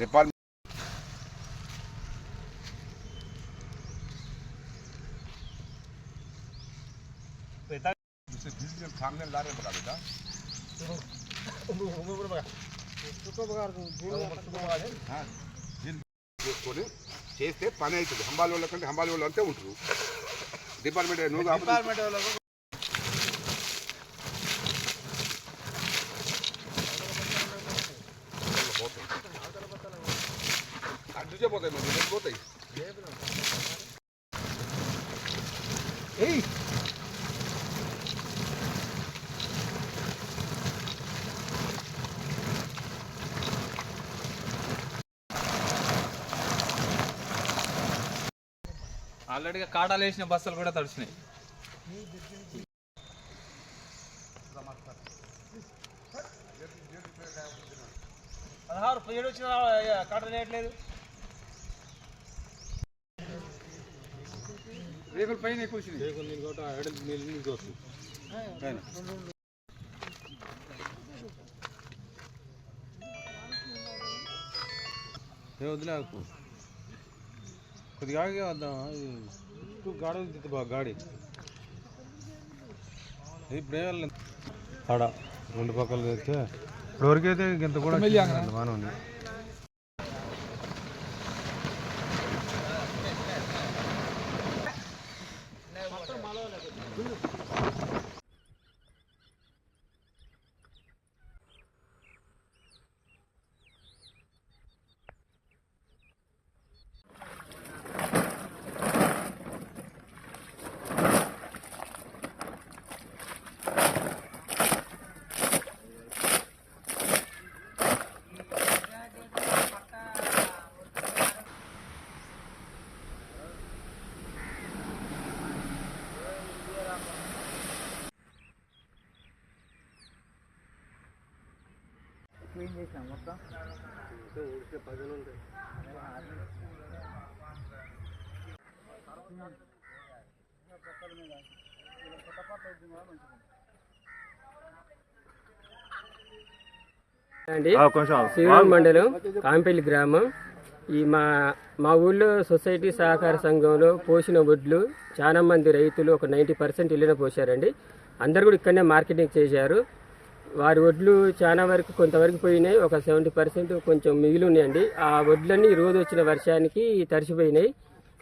Department सामने ला रहे बता बेटा हाँ, జిల్ చేసుకొని చేస్తే పని అవుతుంది హంబాలి వాళ్ళ కంటే హంబాలి వాళ్ళు అంతే ఉంటారు డిపార్ట్మెంట్ నువ్వు అడ్డుచే పోతాయి మరి పోతాయి ఆల్రెడీగా కాటాలు వేసిన బస్సులు కూడా తడిచినాయి. పదహారు ఏడు వచ్చిన కాట వేయట్లేదు రేకుల పైన ఎక్కువ వచ్చినాయి. వదిలేకు కొద్దిగా ఆగి వద్దాం చుట్టూ గాడి ఉంది బాగా గాడి ఇది ఇప్పుడే వెళ్ళలేదు ఆడ రెండు పక్కలు తెస్తే ఇప్పటివరకు అయితే ఇంత కూడా బాగానే ఉంది అండి శివూరు మండలం కాంపల్లి గ్రామం. ఈ మా మా ఊళ్ళో సొసైటీ సహకార సంఘంలో పోసిన వడ్లు చాలా మంది రైతులు ఒక నైంటీ పర్సెంట్ ఇళ్ళనే పోసారండి అందరు కూడా ఇక్కడనే మార్కెటింగ్ చేశారు. వారి వడ్లు చాలా వరకు కొంతవరకు పోయినాయి. ఒక సెవెంటీ పర్సెంట్ కొంచెం మిగిలి ఉన్నాయండి ఆ వడ్లన్నీ ఈ రోజు వచ్చిన వర్షానికి తడిసిపోయినాయి.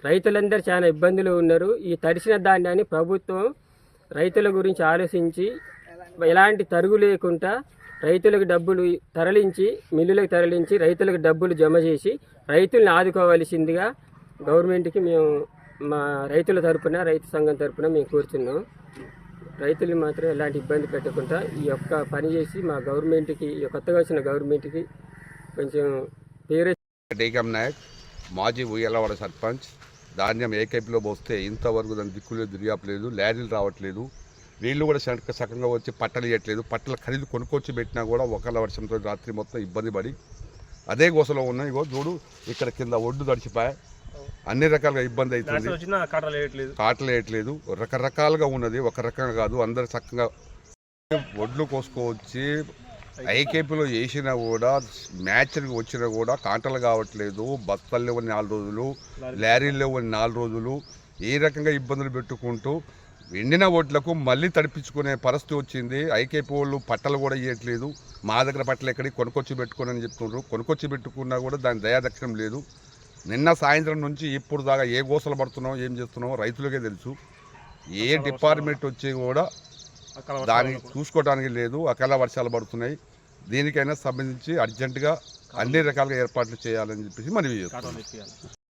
రైతులందరూ చాలా ఇబ్బందులు ఉన్నారు. ఈ తడిసిన ధాన్యాన్ని ప్రభుత్వం రైతుల గురించి ఆలోచించి ఎలాంటి తరుగు లేకుండా రైతులకు డబ్బులు తరలించి మిల్లులకు తరలించి రైతులకు డబ్బులు జమ చేసి రైతుల్ని ఆదుకోవాల్సిందిగా గవర్నమెంట్కి మేము మా రైతుల తరపున రైతు సంఘం తరపున మేము కోరుతున్నాం రైతులు మాత్రం ఎలాంటి ఇబ్బంది పెట్టకుండా ఈ యొక్క పని చేసి మా గవర్నమెంట్కి ఈ కొత్తగా వచ్చిన గవర్నమెంట్కి కొంచెం పేరే డేకం నాయక్ మాజీ ఉయ్యలవాడ సర్పంచ్ ధాన్యం ఏకైపులో పోస్తే ఇంతవరకు దాని దిక్కులేదు దిరియాపలేదు ల్యారీలు రావట్లేదు వీళ్ళు కూడా సక సకంగా వచ్చి పట్టలు ఇవ్వట్లేదు పట్టల ఖరీదు కొనుక్కొచ్చి పెట్టినా కూడా ఒకళ్ళ వర్షంతో రాత్రి మొత్తం ఇబ్బంది పడి అదే గోసలో ఉన్నాయి ఇగో చూడు ఇక్కడ కింద ఒడ్డు తడిచిపోయి. అన్ని రకాలుగా ఇబ్బంది అవుతుంది. కాటలు వేయట్లేదు. రకరకాలుగా ఉన్నది. ఒక రకంగా కాదు. అందరు చక్కగా ఒడ్లు కోసుకోవచ్చి ఐకేపీలో వేసినా కూడా మ్యాచ్కి వచ్చినా కూడా కాంటలు కావట్లేదు. బస్తాలు లేవని నాలుగు రోజులు లారీలు లేవని నాలుగు రోజులు ఏ రకంగా ఇబ్బందులు పెట్టుకుంటూ ఎండిన ఓట్లకు మళ్ళీ తడిపించుకునే పరిస్థితి వచ్చింది. ఐకేపీ వాళ్ళు పట్టలు కూడా ఇవ్వట్లేదు మా దగ్గర పట్టలు ఎక్కడికి కొనుక్కొచ్చి పెట్టుకుని అని చెప్తున్నారు కొనుక్కొచ్చి పెట్టుకున్నా కూడా దాని దయాదక్షిణం లేదు. నిన్న సాయంత్రం నుంచి ఇప్పుడు దాకా ఏ గోసలు పడుతున్నామో ఏం చేస్తున్నామో రైతులకే తెలుసు. ఏ డిపార్ట్మెంట్ వచ్చి కూడా దాన్ని చూసుకోవడానికి లేదు. అకాల వర్షాలు పడుతున్నాయి. దీనికైనా సంబంధించి అర్జెంటుగా అన్ని రకాలుగా ఏర్పాట్లు చేయాలని చెప్పేసి మనవి చేస్తున్నాం.